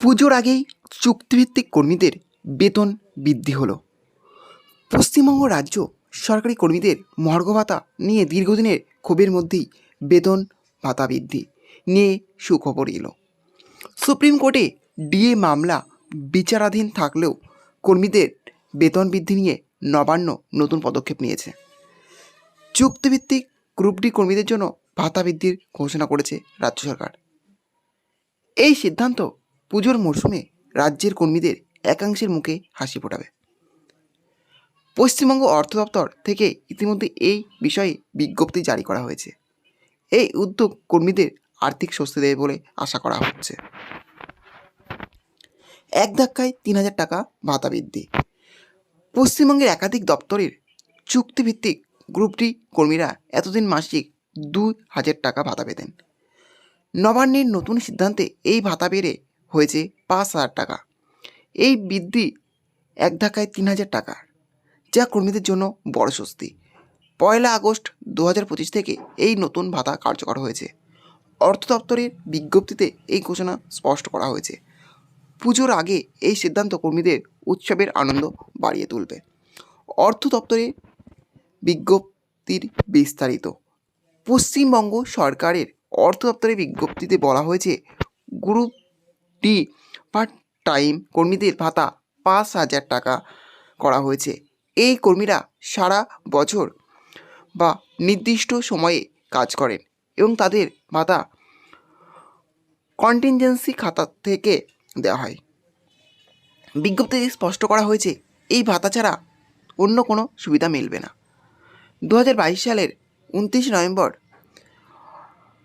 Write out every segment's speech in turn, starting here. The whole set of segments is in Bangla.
পুজোর আগেই চুক্তিভিত্তিক কর্মীদের বেতন বৃদ্ধি হলো। পশ্চিমবঙ্গ রাজ্য সরকারি কর্মীদের মর্গ ভাতা নিয়ে দীর্ঘদিনের ক্ষোভের মধ্যেই বেতন ভাতা বৃদ্ধি নিয়ে সুখবর এলো। সুপ্রিম কোর্টে ডিএ মামলা বিচারাধীন থাকলেও কর্মীদের বেতন বৃদ্ধি নিয়ে নবান্ন নতুন পদক্ষেপ নিয়েছে। চুক্তিভিত্তিক গ্রুপ ডি কর্মীদের জন্য ভাতা বৃদ্ধির ঘোষণা করেছে রাজ্য সরকার। এই সিদ্ধান্ত পুজোর মরশুমে রাজ্যের কর্মীদের একাংশের মুখে হাসি ফোটাবে। পশ্চিমবঙ্গ অর্থ দপ্তর থেকে ইতিমধ্যে এই বিষয়ে বিজ্ঞপ্তি জারি করা হয়েছে। এই উদ্যোগ কর্মীদের আর্থিক স্বস্তি দেবে বলে আশা করা হচ্ছে। এক ধাক্কায় তিন হাজার টাকা ভাতা বৃদ্ধি। পশ্চিমবঙ্গের একাধিক দপ্তরের চুক্তিভিত্তিক গ্রুপটি কর্মীরা এতদিন মাসিক দুই হাজার টাকা ভাতা পেতেন। নবান্নের নতুন সিদ্ধান্তে এই ভাতা বেড়ে হয়েছে পাঁচ হাজার টাকা। এই বৃদ্ধি এক ধাক্কায় তিন হাজার টাকা, যা কর্মীদের জন্য বড় স্বস্তি। পয়লা আগস্ট দু হাজার পঁচিশ থেকে এই নতুন ভাতা কার্যকর হয়েছে। অর্থ দপ্তরের বিজ্ঞপ্তিতে এই ঘোষণা স্পষ্ট করা হয়েছে। পুজোর আগে এই সিদ্ধান্ত কর্মীদের উৎসবের আনন্দ বাড়িয়ে তুলবে। অর্থ দপ্তরের বিজ্ঞপ্তির বিস্তারিত। পশ্চিমবঙ্গ সরকারের অর্থ দপ্তরের বিজ্ঞপ্তিতে বলা হয়েছে গ্রুপ ডি পার্ট টাইম কর্মীদের ভাতা পাঁচ হাজার টাকা করা হয়েছে। এই কর্মীরা সারা বছর বা নির্দিষ্ট সময়ে কাজ করেন এবং তাদের ভাতা কন্টিনজেন্সি খাতা থেকে দেওয়া হয়। বিজ্ঞপ্তিতে স্পষ্ট করা হয়েছে, এই ভাতা ছাড়া অন্য কোনো সুবিধা মিলবে না। দু হাজার বাইশ সালের উনত্রিশ নভেম্বর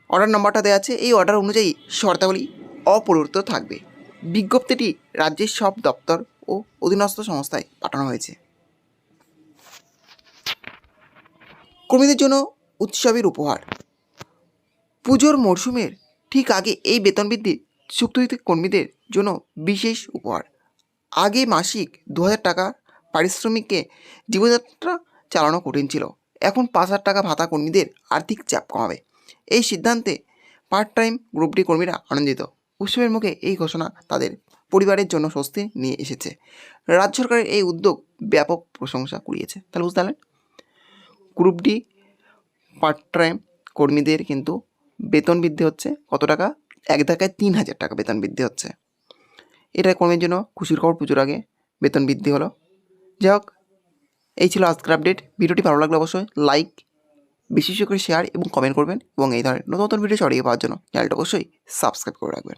অর্ডার নম্বরটা দেওয়া আছে। এই অর্ডার অনুযায়ী শর্তাবলী অপরিবর্তিত থাকবে। বিজ্ঞপ্তিটি রাজ্যের সব দপ্তর ও অধীনস্থ সংস্থায় পাঠানো হয়েছে। কর্মীদের জন্য উৎসবের উপহার। পুজোর মরশুমের ঠিক আগে এই বেতন বৃদ্ধি চুক্তিভিত্তিক কর্মীদের জন্য বিশেষ উপহার। আগে মাসিক দু হাজার টাকা পারিশ্রমিককে জীবনযাত্রা চালানো কঠিন ছিল। এখন পাঁচ হাজার টাকা ভাতা কর্মীদের আর্থিক চাপ কমাবে। এই সিদ্ধান্তে পার্ট টাইম গ্রুপটি কর্মীরা আনন্দিত। উৎসবের মুখে এই ঘোষণা তাদের পরিবারের জন্য স্বস্তি নিয়ে এসেছে। রাজ্য সরকারের এই উদ্যোগ ব্যাপক প্রশংসা কুড়িয়েছে। তাহলে বুঝতে পারলেন? গ্রুপ ডি পার্ট টাইম কর্মীদের কিন্তু বেতন বৃদ্ধি হচ্ছে। কত টাকা? এক ধাক্কায় তিন হাজার টাকা বেতন বৃদ্ধি হচ্ছে। এটা কর্মীর জন্য খুশির খবর পুজোর আগে বেতন বৃদ্ধি হলো। যাই হোক, এই ছিল আজকের আপডেট ভিডিওটি ভালো লাগলে অবশ্যই লাইক বেশি বেশি করে শেয়ার এবং কমেন্ট করবেন এবং এই ধরনের নতুন নতুন ভিডিও ছড়িয়ে পাওয়ার জন্য চ্যানেলটা অবশ্যই সাবস্ক্রাইব করে রাখবেন।